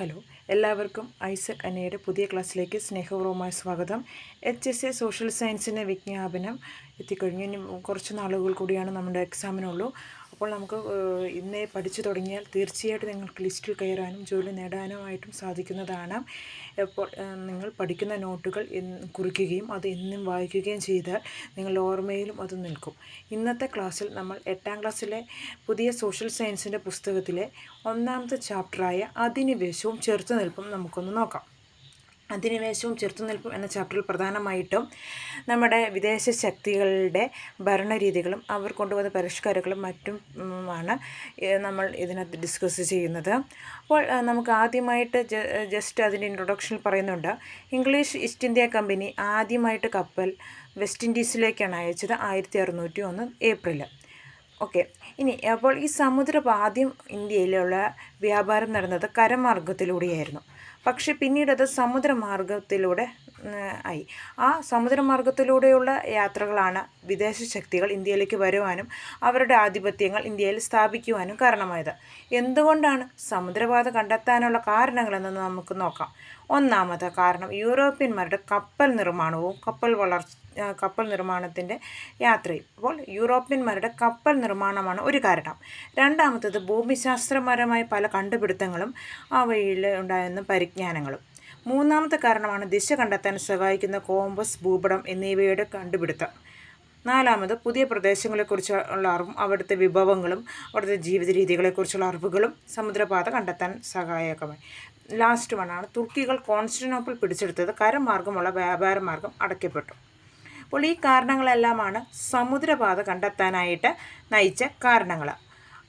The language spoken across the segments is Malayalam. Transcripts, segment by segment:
ഹലോ. എല്ലാവർക്കും ഐസക് അനയുടെ പുതിയ ക്ലാസ്സിലേക്ക് സ്നേഹപൂർവമായ സ്വാഗതം. എച്ച് എസ് എ സോഷ്യൽ സയൻസിന്റെ വിജ്ഞാപനം എത്തിക്കഴിഞ്ഞു. ഇനി കുറച്ച് നാളുകൾ കൂടിയാണ് നമ്മുടെ എക്സാമിനുള്ളൂ. അപ്പോൾ നമുക്ക് ഇന്നേ പഠിച്ചു തുടങ്ങിയാൽ തീർച്ചയായിട്ടും നിങ്ങൾക്ക് ലിസ്റ്റിൽ കയറാനും ജോലി നേടാനുമായിട്ടും സാധിക്കുന്നതാണ്. അപ്പോൾ നിങ്ങൾ പഠിക്കുന്ന നോട്ടുകൾ കുറിക്കുകയും അത് എന്നും വായിക്കുകയും ചെയ്താൽ നിങ്ങളുടെ ഓർമ്മയിലും അത് നിൽക്കും. ഇന്നത്തെ ക്ലാസ്സിൽ നമ്മൾ എട്ടാം ക്ലാസ്സിലെ പുതിയ സോഷ്യൽ സയൻസിന്റെ പുസ്തകത്തിലെ ഒന്നാമത്തെ ചാപ്റ്ററായ അധിനിവേശവും ചെറുത്തുനിൽപ്പും നമുക്കൊന്ന് നോക്കാം. അധിനിവേശവും ചെറുത്തുനിൽപ്പും എന്ന ചാപ്റ്ററിൽ പ്രധാനമായിട്ടും നമ്മുടെ വിദേശ ശക്തികളുടെ ഭരണരീതികളും അവർ കൊണ്ടുവന്ന പരിഷ്കാരങ്ങളും മറ്റും ആണ് നമ്മൾ ഇതിനകത്ത് ഡിസ്കസ് ചെയ്യുന്നത്. അപ്പോൾ നമുക്ക് ആദ്യമായിട്ട് ജസ്റ്റ് അതിന്റെ ഇൻട്രൊഡക്ഷനിൽ പറയുന്നുണ്ട്. ഇംഗ്ലീഷ് ഈസ്റ്റ് ഇന്ത്യ കമ്പനി ആദ്യമായിട്ട് കപ്പൽ വെസ്റ്റ് ഇൻഡീസിലേക്കാണ് അയച്ചത് ആയിരത്തി അറുന്നൂറ്റി ഒന്ന് ഏപ്രിൽ ഓക്കെ ഇനി അപ്പോൾ ഈ സമുദ്രപാദ്യം ഇന്ത്യയിലുള്ള വ്യാപാരം നടന്നത് കരമാർഗത്തിലൂടെയായിരുന്നു. പക്ഷെ പിന്നീടത് സമുദ്രമാർഗത്തിലൂടെ ആയി. ആ സമുദ്രമാർഗത്തിലൂടെയുള്ള യാത്രകളാണ് വിദേശ ശക്തികൾ ഇന്ത്യയിലേക്ക് വരുവാനും അവരുടെ ആധിപത്യങ്ങൾ ഇന്ത്യയിൽ സ്ഥാപിക്കുവാനും കാരണമായത്. എന്തുകൊണ്ടാണ് സമുദ്രപാത കണ്ടെത്താനുള്ള കാരണങ്ങളെന്ന് നമുക്ക് നോക്കാം. ഒന്നാമത്തെ കാരണം യൂറോപ്യന്മാരുടെ കപ്പൽ നിർമ്മാണവും കപ്പൽ വളർച്ച കപ്പൽ നിർമ്മാണത്തിന്റെ യാത്രയും. അപ്പോൾ യൂറോപ്യന്മാരുടെ കപ്പൽ നിർമ്മാണമാണ് ഒരു കാരണം. രണ്ടാമത്തേത് ഭൂമിശാസ്ത്രപരമായ പല കണ്ടുപിടുത്തങ്ങളും അവയിൽ ഉണ്ടായിരുന്ന പരിജ്ഞാനങ്ങളും. മൂന്നാമത്തെ കാരണമാണ് ദിശ കണ്ടെത്താൻ സഹായിക്കുന്ന കോമ്പസ് ഭൂപടം എന്നിവയുടെ കണ്ടുപിടുത്തം. നാലാമത് പുതിയ പ്രദേശങ്ങളെക്കുറിച്ചുള്ള അറിവും അവിടുത്തെ വിഭവങ്ങളും അവിടുത്തെ ജീവിത രീതികളെക്കുറിച്ചുള്ള അറിവുകളും സമുദ്രപാത കണ്ടെത്താൻ സഹായകമായി. ലാസ്റ്റ് വണ്ണാണ് തുർക്കികൾ കോൺസ്റ്റന്റോപ്പിൾ പിടിച്ചെടുത്തത് കരമാർഗമുള്ള വ്യാപാര മാർഗം അടയ്ക്കപ്പെട്ടു. അപ്പോൾ ഈ കാരണങ്ങളെല്ലാമാണ് സമുദ്രപാത കണ്ടെത്താനായിട്ട് നയിച്ച കാരണങ്ങൾ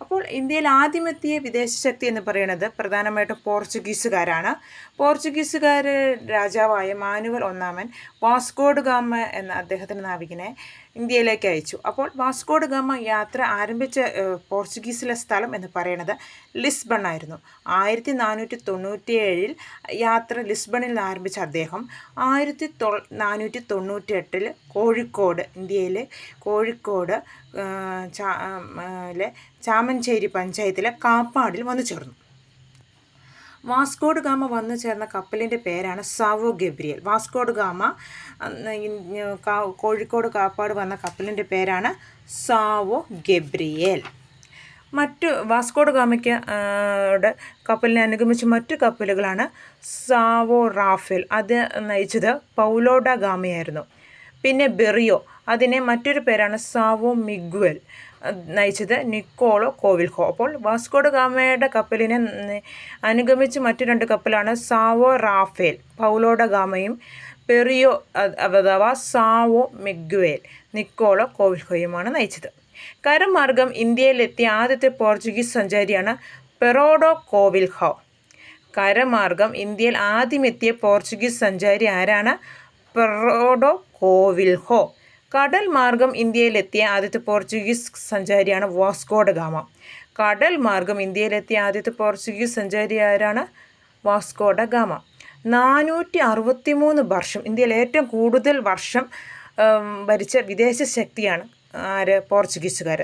അപ്പോൾ ഇന്ത്യയിൽ ആദ്യമെത്തിയ വിദേശ ശക്തി എന്ന് പറയുന്നത് പ്രധാനമായിട്ടും പോർച്ചുഗീസുകാരാണ്. പോർച്ചുഗീസുകാർ രാജാവായ മാനുവൽ ഒന്നാമൻ വാസ്കോഡ് ഗാമ എന്ന അദ്ദേഹത്തിന്റെ നാവികനെ. ഇന്ത്യയിലേക്ക് അയച്ചു. അപ്പോൾ വാസ്കോഡ് ഗാമ യാത്ര ആരംഭിച്ച പോർച്ചുഗീസിലെ സ്ഥലം എന്ന് പറയുന്നത് ലിസ്ബൺ ആയിരുന്നു. ആയിരത്തി നാനൂറ്റി തൊണ്ണൂറ്റിയേഴിൽ യാത്ര ലിസ്ബണിൽ ആരംഭിച്ച അദ്ദേഹം ആയിരത്തി തൊ നാനൂറ്റി തൊണ്ണൂറ്റി എട്ടിൽ കോഴിക്കോട് ഇന്ത്യയിലെ കോഴിക്കോട് ചാ ചാമഞ്ചേരി പഞ്ചായത്തിലെ കാപ്പാടിൽ വന്നു ചേർന്നു. വാസ്കോഡ് ഗാമ വന്നു ചേർന്ന കപ്പലിന്റെ പേരാണ് Sao Gabriel. Vasco da Gama Kozhikode Kappad വന്ന കപ്പലിന്റെ പേരാണ് സാവോ ഗബ്രിയേൽ. മറ്റു വാസ്കോഡ് ഗാമയ്ക്ക് കപ്പലിനെ അനുഗമിച്ച മറ്റു കപ്പലുകളാണ് സാവോ റാഫേൽ. അത് നയിച്ചത് പൗലോഡ ഗാമയായിരുന്നു. പിന്നെ ബെറിയോ അതിനെ മറ്റൊരു പേരാണ് സാവോ മിഗ്വൽ. നയിച്ചത് നിക്കോളോ കോവിൽഹോ. അപ്പോൾ വാസ്കോഡ് ഗാമയുടെ കപ്പലിനെ അനുഗമിച്ച് മറ്റു രണ്ട് കപ്പലാണ് സാവോ റാഫേൽ പൗലോഡ ഗാമയും പെറിയോ അഥവാ സാവോ മെഗ്വേൽ നിക്കോളോ കോവിൽഹോയുമാണ് നയിച്ചത്. കരമാർഗം ഇന്ത്യയിലെത്തിയ ആദ്യത്തെ പോർച്ചുഗീസ് സഞ്ചാരിയാണ് പെറോഡോ കോവിൽഹോ. കരമാർഗം ഇന്ത്യയിൽ ആദ്യമെത്തിയ പോർച്ചുഗീസ് സഞ്ചാരി ആരാണ്? പെറോഡോ കോവിൽഹോ. കടൽ മാർഗം ഇന്ത്യയിലെത്തിയ ആദ്യത്തെ പോർച്ചുഗീസ് സഞ്ചാരിയാണ് വാസ്കോഡ ഗാമ. കടൽ മാർഗം ഇന്ത്യയിലെത്തിയ ആദ്യത്തെ പോർച്ചുഗീസ് സഞ്ചാരി ആരാണ്? Vasco da Gama. നാനൂറ്റി അറുപത്തി മൂന്ന് വർഷം ഇന്ത്യയിൽ ഏറ്റവും കൂടുതൽ വർഷം ഭരിച്ച വിദേശ ശക്തിയാണ് ആര്? പോർച്ചുഗീസുകാർ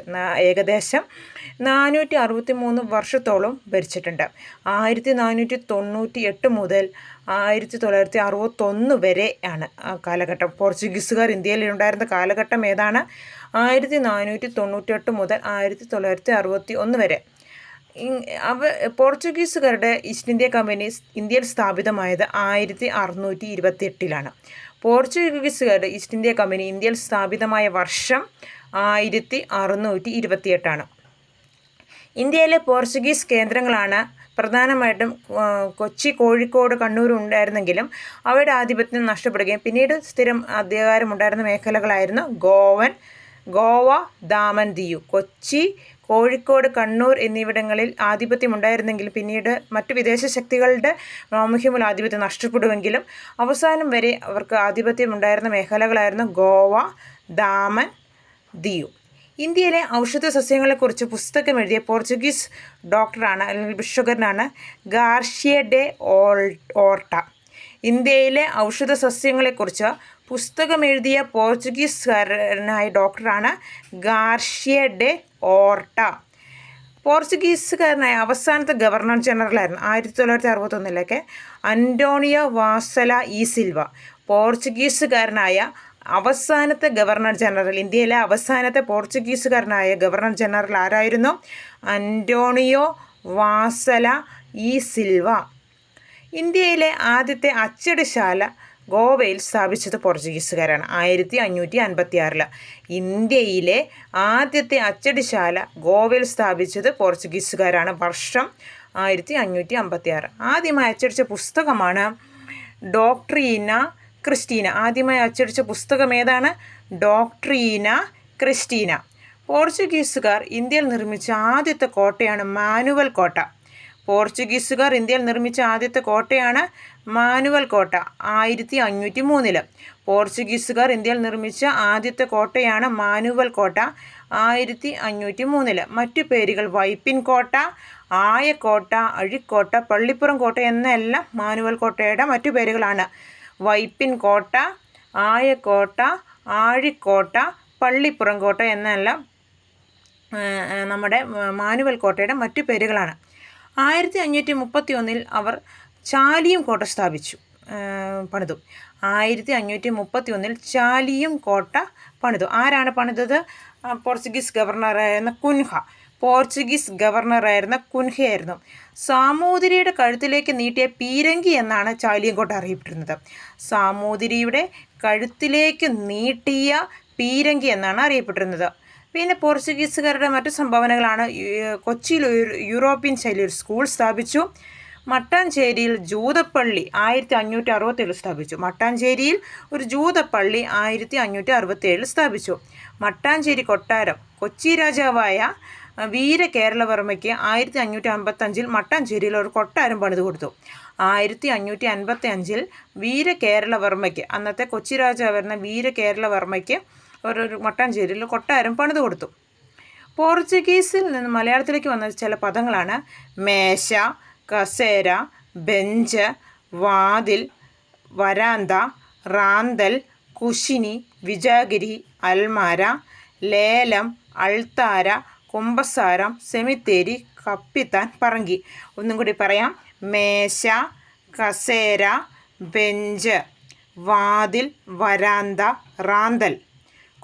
ഏകദേശം നാനൂറ്റി അറുപത്തി മൂന്ന് വർഷത്തോളം ഭരിച്ചിട്ടുണ്ട്. ആയിരത്തി നാനൂറ്റി തൊണ്ണൂറ്റി എട്ട് മുതൽ ആയിരത്തി തൊള്ളായിരത്തി അറുപത്തൊന്ന് വരെ ആണ് ആ കാലഘട്ടം. പോർച്ചുഗീസുകാർ ഇന്ത്യയിൽ ഉണ്ടായിരുന്ന കാലഘട്ടം ഏതാണ്? ആയിരത്തി നാനൂറ്റി തൊണ്ണൂറ്റെട്ട് മുതൽ ആയിരത്തി തൊള്ളായിരത്തി അറുപത്തി ഒന്ന് വരെ അവ പോർച്ചുഗീസുകാരുടെ ഈസ്റ്റ് ഇന്ത്യ കമ്പനി ഇന്ത്യയിൽ സ്ഥാപിതമായത് ആയിരത്തി അറുന്നൂറ്റി ഇരുപത്തി എട്ടിലാണ് പോർച്ചുഗീസുകാരുടെ ഈസ്റ്റ് ഇന്ത്യ കമ്പനി ഇന്ത്യയിൽ സ്ഥാപിതമായ വർഷം ആയിരത്തി അറുന്നൂറ്റി ഇരുപത്തിയെട്ടാണ് ഇന്ത്യയിലെ പോർച്ചുഗീസ് കേന്ദ്രങ്ങളാണ് പ്രധാനമായിട്ടും കൊച്ചി കോഴിക്കോട് കണ്ണൂർ ഉണ്ടായിരുന്നെങ്കിലും അവയുടെ ആധിപത്യം നഷ്ടപ്പെടുകയും പിന്നീട് സ്ഥിരം അധികാരമുണ്ടായിരുന്ന മേഖലകളായിരുന്നു ഗോവൻ ഗോവ ദാമൻ ദിയു. കൊച്ചി കോഴിക്കോട് കണ്ണൂർ എന്നിവിടങ്ങളിൽ ആധിപത്യം ഉണ്ടായിരുന്നെങ്കിലും പിന്നീട് മറ്റു വിദേശ ശക്തികളുടെ സാമൂഹ്യമുള്ള ആധിപത്യം നഷ്ടപ്പെടുമെങ്കിലും അവസാനം വരെ അവർക്ക് ആധിപത്യം ഉണ്ടായിരുന്ന മേഖലകളായിരുന്നു ഗോവ ദാമൻ ദിയു. ഇന്ത്യയിലെ ഔഷധ സസ്യങ്ങളെക്കുറിച്ച് പുസ്തകം എഴുതിയ പോർച്ചുഗീസ് ഡോക്ടറാണ് അല്ലെങ്കിൽ ഭിഷുകരനാണ് ഗാർഷ്യ ഡെ ഓൾ ഓർട്ട. ഇന്ത്യയിലെ ഔഷധ സസ്യങ്ങളെക്കുറിച്ച് പുസ്തകം എഴുതിയ പോർച്ചുഗീസുകാരനായ ഡോക്ടറാണ് ഗാർഷ്യ ഡെ ഓർട്ട. പോർച്ചുഗീസുകാരനായ അവസാനത്തെ ഗവർണർ ജനറലായിരുന്നു ആയിരത്തി തൊള്ളായിരത്തി അറുപത്തൊന്നിലൊക്കെ അന്റോണിയോ വാസല ഈ സിൽവ. പോർച്ചുഗീസുകാരനായ അവസാനത്തെ ഗവർണർ ജനറൽ ഇന്ത്യയിലെ അവസാനത്തെ പോർച്ചുഗീസുകാരനായ ഗവർണർ ജനറൽ ആരായിരുന്നു? Antonio Vassalo e Silva. ഇന്ത്യയിലെ ആദ്യത്തെ അച്ചടിശാല ഗോവയിൽ സ്ഥാപിച്ചത് പോർച്ചുഗീസുകാരാണ് ആയിരത്തി അഞ്ഞൂറ്റി അൻപത്തി ആറിൽ ഇന്ത്യയിലെ ആദ്യത്തെ അച്ചടിശാല ഗോവയിൽ സ്ഥാപിച്ചത് പോർച്ചുഗീസുകാരാണ് വർഷം ആയിരത്തി അഞ്ഞൂറ്റി അമ്പത്തി ആറ് ആദ്യമായി അച്ചടിച്ച പുസ്തകമാണ് ഡോക്ട്രീന ക്രിസ്റ്റീന. ആദ്യമായി അച്ചടിച്ച പുസ്തകം ഏതാണ്? Doctrina Christiana. പോർച്ചുഗീസുകാർ ഇന്ത്യയിൽ നിർമ്മിച്ച ആദ്യത്തെ കോട്ടയാണ് മാനുവൽ കോട്ട. പോർച്ചുഗീസുകാർ ഇന്ത്യയിൽ നിർമ്മിച്ച ആദ്യത്തെ കോട്ടയാണ് മാനുവൽ കോട്ട ആയിരത്തി അഞ്ഞൂറ്റി മൂന്നിൽ പോർച്ചുഗീസുകാർ ഇന്ത്യയിൽ നിർമ്മിച്ച ആദ്യത്തെ കോട്ടയാണ് മാനുവൽ കോട്ട ആയിരത്തി അഞ്ഞൂറ്റി മൂന്നിൽ മറ്റു പേരുകൾ വൈപ്പിൻ കോട്ട ആയക്കോട്ട അഴിക്കോട്ട പള്ളിപ്പുറം കോട്ട എന്നെല്ലാം മാനുവൽ കോട്ടയുടെ മറ്റു പേരുകളാണ്. വൈപ്പിൻ കോട്ട ആയക്കോട്ട ആഴിക്കോട്ട പള്ളിപ്പുറം കോട്ട എന്നെല്ലാം നമ്മുടെ മാനുവൽ കോട്ടയുടെ മറ്റു പേരുകളാണ്. ആയിരത്തി അഞ്ഞൂറ്റി മുപ്പത്തി ഒന്നിൽ അവർ ചാലിയും കോട്ട സ്ഥാപിച്ചു പണിതു. ആയിരത്തി അഞ്ഞൂറ്റി മുപ്പത്തി ഒന്നിൽ ചാലിയും കോട്ട പണിതു. ആരാണ് പണിതത്? പോർച്ചുഗീസ് ഗവർണറായിരുന്ന കുൻഹ. പോർച്ചുഗീസ് ഗവർണറായിരുന്ന കുൻഹയായിരുന്നു. സാമൂതിരിയുടെ കഴുത്തിലേക്ക് നീട്ടിയ പീരങ്കി എന്നാണ് ചാലിയങ്കോട്ട അറിയപ്പെട്ടിരുന്നത്. സാമൂതിരിയുടെ കഴുത്തിലേക്ക് നീട്ടിയ പീരങ്കി എന്നാണ് അറിയപ്പെട്ടിരുന്നത്. പിന്നെ പോർച്ചുഗീസുകാരുടെ മറ്റു സംഭാവനകളാണ്. കൊച്ചിയിൽ ഒരു യൂറോപ്യൻ ഒരു സ്കൂൾ സ്ഥാപിച്ചു. മട്ടാഞ്ചേരിയിൽ ജൂതപ്പള്ളി ആയിരത്തി അഞ്ഞൂറ്റി അറുപത്തേഴ് സ്ഥാപിച്ചു. മട്ടാഞ്ചേരിയിൽ ഒരു ജൂതപ്പള്ളി ആയിരത്തി അഞ്ഞൂറ്റി അറുപത്തേഴിൽ സ്ഥാപിച്ചു. മട്ടാഞ്ചേരി കൊട്ടാരം കൊച്ചി രാജാവായ വീര കേരളവർമ്മയ്ക്ക് ആയിരത്തി അഞ്ഞൂറ്റി അമ്പത്തഞ്ചിൽ മട്ടാഞ്ചേരിയിൽ ഒരു കൊട്ടാരം പണിത് കൊടുത്തു. ആയിരത്തി അഞ്ഞൂറ്റി അൻപത്തി അഞ്ചിൽ വീര കേരളവർമ്മയ്ക്ക് അന്നത്തെ കൊച്ചി രാജാവായിരുന്ന വീര കേരളവർമ്മയ്ക്ക് ഒരു മട്ടാഞ്ചേരിയിൽ കൊട്ടാരം പണിത് കൊടുത്തു. പോർച്ചുഗീസിൽ നിന്ന് മലയാളത്തിലേക്ക് വന്ന ചില പദങ്ങളാണ് മേശ കസേര ബെഞ്ച് വാതിൽ വരാന്ത റാന്തൽ കുശിനി വിജാഗിരി അൽമാര ലേലം അൾത്താര കുമ്പസാരം സെമിത്തേരി കപ്പിത്താൻ പറങ്കി. ഒന്നും കൂടി പറയാം. മേശ കസേര ബെഞ്ച് വാതിൽ വരാന്ത റാന്തൽ.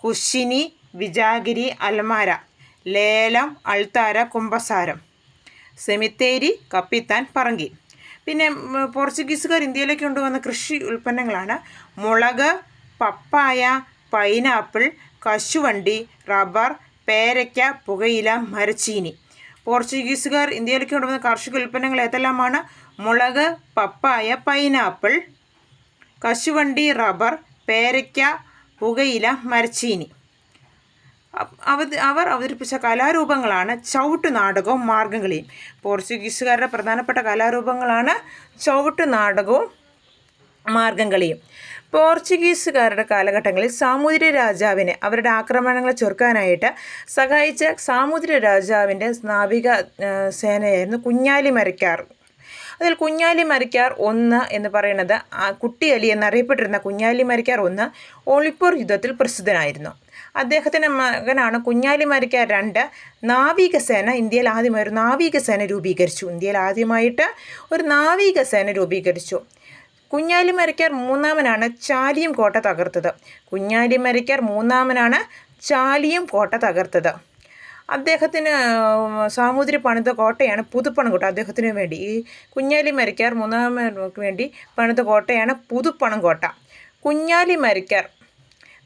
കുശിനി വിജാഗിരി അൽമാര ലേലം അൾത്താര കുമ്പസാരം. സെമിത്തേരി കപ്പിത്താൻ പറങ്കി. പിന്നെ പോർച്ചുഗീസുകാർ ഇന്ത്യയിലേക്ക് കൊണ്ടുവന്ന കൃഷി ഉൽപ്പന്നങ്ങളാണ് മുളക് പപ്പായ പൈനാപ്പിൾ കശുവണ്ടി റബ്ബർ പേരയ്ക്ക പുകയില മരച്ചീനി. പോർച്ചുഗീസുകാർ ഇന്ത്യയിലേക്ക് കൊണ്ടുവന്ന കാർഷിക ഉൽപ്പന്നങ്ങൾ ഏതെല്ലാമാണ്? മുളക് പപ്പായ പൈനാപ്പിൾ കശുവണ്ടി റബ്ബർ പേരയ്ക്ക പുകയില മരച്ചീനി. അവ അവർ അവതരിപ്പിച്ച കലാരൂപങ്ങളാണ് ചവിട്ട് നാടകവും മാർഗംകളിയും. പോർച്ചുഗീസുകാരുടെ പ്രധാനപ്പെട്ട കലാരൂപങ്ങളാണ് ചവിട്ട് നാടകവും മാർഗംകളിയും പോർച്ചുഗീസുകാരുടെ കാലഘട്ടങ്ങളിൽ സാമൂതിരി രാജാവിനെ അവരുടെ ആക്രമണങ്ങളെ ചെറുക്കാനായിട്ട് സഹായിച്ച സാമൂതിരി രാജാവിന്റെ നാവിക സേനയായിരുന്നു കുഞ്ഞാലി മരക്കാർ. അതിൽ കുഞ്ഞാലി മരിക്കാർ ഒന്ന് എന്ന് പറയുന്നത് കുട്ടിയലി എന്നറിയപ്പെട്ടിരുന്ന കുഞ്ഞാലി മരിക്കാർ ഒന്ന് ഒളിപ്പൂർ യുദ്ധത്തിൽ പ്രസിദ്ധനായിരുന്നു. അദ്ദേഹത്തിന്റെ മകനാണ് കുഞ്ഞാലി മരിക്കാർ രണ്ട്. നാവികസേന ഇന്ത്യയിൽ ആദ്യമായി ഒരു നാവികസേന രൂപീകരിച്ചു. ഇന്ത്യയിൽ ആദ്യമായിട്ട് ഒരു നാവികസേന രൂപീകരിച്ചു. കുഞ്ഞാലി മരയ്ക്കാർ മൂന്നാമനാണ് ചാലിയും കോട്ട തകർത്തത്. കുഞ്ഞാലി മരയ്ക്കാർ മൂന്നാമനാണ് ചാലിയും കോട്ട തകർത്തത്. അദ്ദേഹത്തിന് സാമൂതിരി പണിത കോട്ടയാണ് പുതുപ്പണംകോട്ട. അദ്ദേഹത്തിന് വേണ്ടി ഈ കുഞ്ഞാലി മരയ്ക്കാർ മൂന്നാമനക്ക് വേണ്ടി പണിത കോട്ടയാണ് പുതുപ്പണംകോട്ട. കുഞ്ഞാലി മരയ്ക്കാർ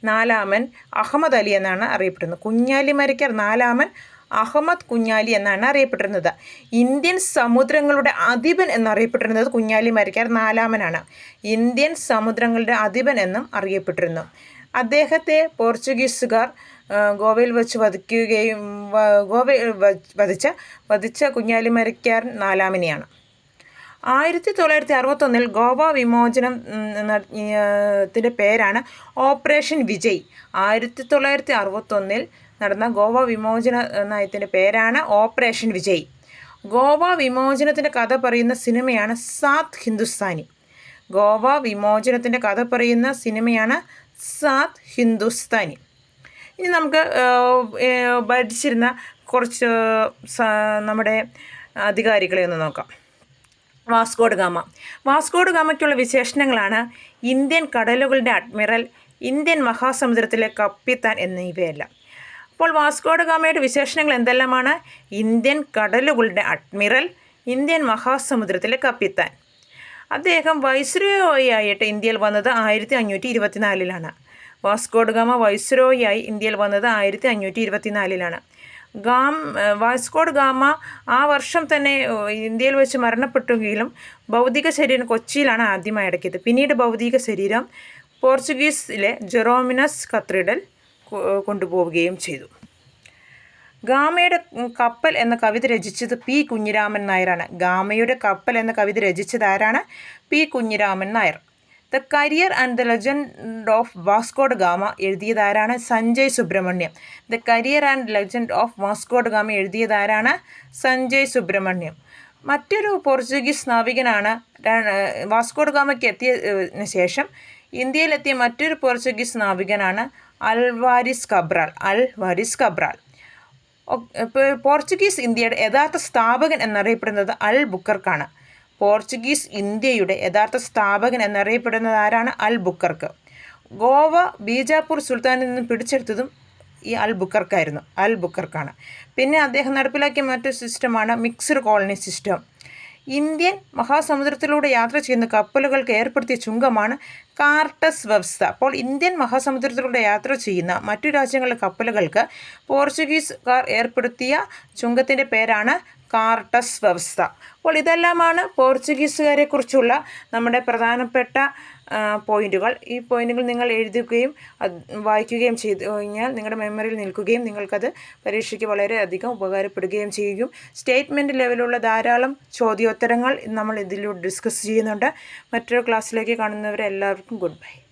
നാലാമൻ അഹമ്മദ് അലി എന്നാണ് അറിയപ്പെടുന്നത്. കുഞ്ഞാലി മരയ്ക്കാർ നാലാമൻ അഹമ്മദ് കുഞ്ഞാലി എന്നാണ് അറിയപ്പെട്ടിരുന്നത്. ഇന്ത്യൻ സമുദ്രങ്ങളുടെ അധിപൻ എന്നറിയപ്പെട്ടിരുന്നത് കുഞ്ഞാലി മരിക്കാർ നാലാമനാണ്. ഇന്ത്യൻ സമുദ്രങ്ങളുടെ അധിപൻ എന്നും അറിയപ്പെട്ടിരുന്നു. അദ്ദേഹത്തെ പോർച്ചുഗീസുകാർ ഗോവയിൽ വെച്ച് വധിക്കുകയും ഗോവയിൽ വധിച്ച വധിച്ച കുഞ്ഞാലി മരിക്കാർ നാലാമനെയാണ്. ആയിരത്തി തൊള്ളായിരത്തി അറുപത്തൊന്നിൽ ഗോവ വിമോചനം ത്തിന്റെ പേരാണ് ഓപ്പറേഷൻ വിജയ്. ആയിരത്തി തൊള്ളായിരത്തി അറുപത്തൊന്നിൽ നടന്ന ഗോവ വിമോചന നയത്തിന്റെ പേരാണ് ഓപ്പറേഷൻ വിജയ്. ഗോവ വിമോചനത്തിന്റെ കഥ പറയുന്ന സിനിമയാണ് സാത് ഹിന്ദുസ്ഥാനി. ഗോവ വിമോചനത്തിന്റെ കഥ പറയുന്ന സിനിമയാണ് സാത് ഹിന്ദുസ്ഥാനി. ഇനി നമുക്ക് ഭരിച്ചിരുന്ന കുറച്ച് നമ്മുടെ അധികാരികളെ ഒന്ന് നോക്കാം. Vasco da Gama. Vasco da ഗാമയ്ക്കുള്ള വിശേഷണങ്ങളാണ് ഇന്ത്യൻ കടലുകളുടെ അഡ്മിറൽ ഇന്ത്യൻ മഹാസമുദ്രത്തിലെ കപ്പിത്താൻ എന്നിവയെല്ലാം. അപ്പോൾ വാസ്കോഡ ഗാമയുടെ വിശേഷണങ്ങൾ എന്തെല്ലാമാണ്? ഇന്ത്യൻ കടലുകളുടെ അഡ്മിറൽ ഇന്ത്യൻ മഹാസമുദ്രത്തിലെ കപ്പിത്താൻ അദ്ദേഹം വൈസ്രോയി ആയിട്ട് ഇന്ത്യയിൽ വന്നത് ആയിരത്തി അഞ്ഞൂറ്റി ഇരുപത്തിനാലിലാണ് വൈസ്രോയി ആയി ഇന്ത്യയിൽ വന്നത് ആയിരത്തി അഞ്ഞൂറ്റി ഇരുപത്തിനാലിലാണ് ഗാം വാസ്കോഡ് ഗാമ ആ വർഷം തന്നെ ഇന്ത്യയിൽ വെച്ച് മരണപ്പെട്ടുവെങ്കിലും ഭൗതിക ശരീരം കൊച്ചിയിലാണ് ആദ്യമായി അടക്കിയത്. പിന്നീട് ഭൗതിക ശരീരം പോർച്ചുഗീസിലെ ജെറോമിനസ് കത്രിഡൽ കൊണ്ടുപോവുകയും ചെയ്തു. ഗാമയുടെ കപ്പൽ എന്ന കവിത രചിച്ചത് പി കുഞ്ഞിരാമൻ നായരാണ്. ഗാമയുടെ കപ്പൽ എന്ന കവിത രചിച്ചത് ആരാണ്? P Kunhiraman Nair. The career and the legend of Vasco da Gama എഴുതിയത് ആരാണ്? Sanjay Subrahmanyam. The career and legend of Vasco da Gama എഴുതിയത് ആരാണ്? സഞ്ജയ് സുബ്രഹ്മണ്യം. മറ്റൊരു പോർച്ചുഗീസ് നാവികനാണ് വാസ്കോഡ് ഗാമയ്ക്ക് എത്തിയ ശേഷം ഇന്ത്യയിലെത്തിയ മറ്റൊരു പോർച്ചുഗീസ് നാവികനാണ് അൽവാരിസ് കബ്രാൾ അൽവാരിസ് ഒ- ഇപ്പോൾ പോർച്ചുഗീസ് ഇന്ത്യയുടെ യഥാർത്ഥ സ്ഥാപകൻ എന്നറിയപ്പെടുന്നത് അൽ ബുക്കർക്കാണ്. പോർച്ചുഗീസ് ഇന്ത്യയുടെ യഥാർത്ഥ സ്ഥാപകൻ എന്നറിയപ്പെടുന്നത് ആരാണ്? അൽ ബുക്കർക്ക്. ഗോവ ബീജാപ്പൂർ സുൽത്താനിൽ നിന്നും പിടിച്ചെടുത്തതും ഈ അൽ ബുക്കർക്കായിരുന്നു. അൽ ബുക്കർക്കാണ്. പിന്നെ അദ്ദേഹം നടപ്പിലാക്കിയ മറ്റൊരു സിസ്റ്റമാണ് മിക്സ്ഡ് കോളനി സിസ്റ്റം. ഇന്ത്യൻ മഹാസമുദ്രത്തിലൂടെ യാത്ര ചെയ്യുന്ന കപ്പലുകൾക്ക് ഏർപ്പെടുത്തിയ ചുങ്കമാണ് കാർട്ടസ് വ്യവസ്ഥ. അപ്പോൾ ഇന്ത്യൻ മഹാസമുദ്രത്തിലൂടെ യാത്ര ചെയ്യുന്ന മറ്റു രാജ്യങ്ങളിലെ കപ്പലുകൾക്ക് പോർച്ചുഗീസുകാർ ഏർപ്പെടുത്തിയ ചുങ്കത്തിന്റെ പേരാണ് കാർട്ടസ് വ്യവസ്ഥ. അപ്പോൾ ഇതെല്ലാമാണ് പോർച്ചുഗീസുകാരെ കുറിച്ചുള്ള നമ്മുടെ പ്രധാനപ്പെട്ട പോയിന്റുകൾ. ഈ പോയിന്റുകൾ നിങ്ങൾ എഴുതുകയും വായിക്കുകയും ചെയ്തു കഴിഞ്ഞാൽ നിങ്ങളുടെ മെമ്മറിയിൽ നിൽക്കുകയും നിങ്ങൾക്കത് പരീക്ഷയ്ക്ക് വളരെയധികം ഉപകാരപ്പെടുകയും ചെയ്യും. സ്റ്റേറ്റ്മെന്റ് ലെവലുള്ള ധാരാളം ചോദ്യോത്തരങ്ങൾ നമ്മൾ ഇതിലൂടെ ഡിസ്കസ് ചെയ്യുന്നുണ്ട്. മറ്റൊരു ക്ലാസ്സിലേക്ക് കാണുന്നവരെ എല്ലാവർക്കും ഗുഡ് ബൈ.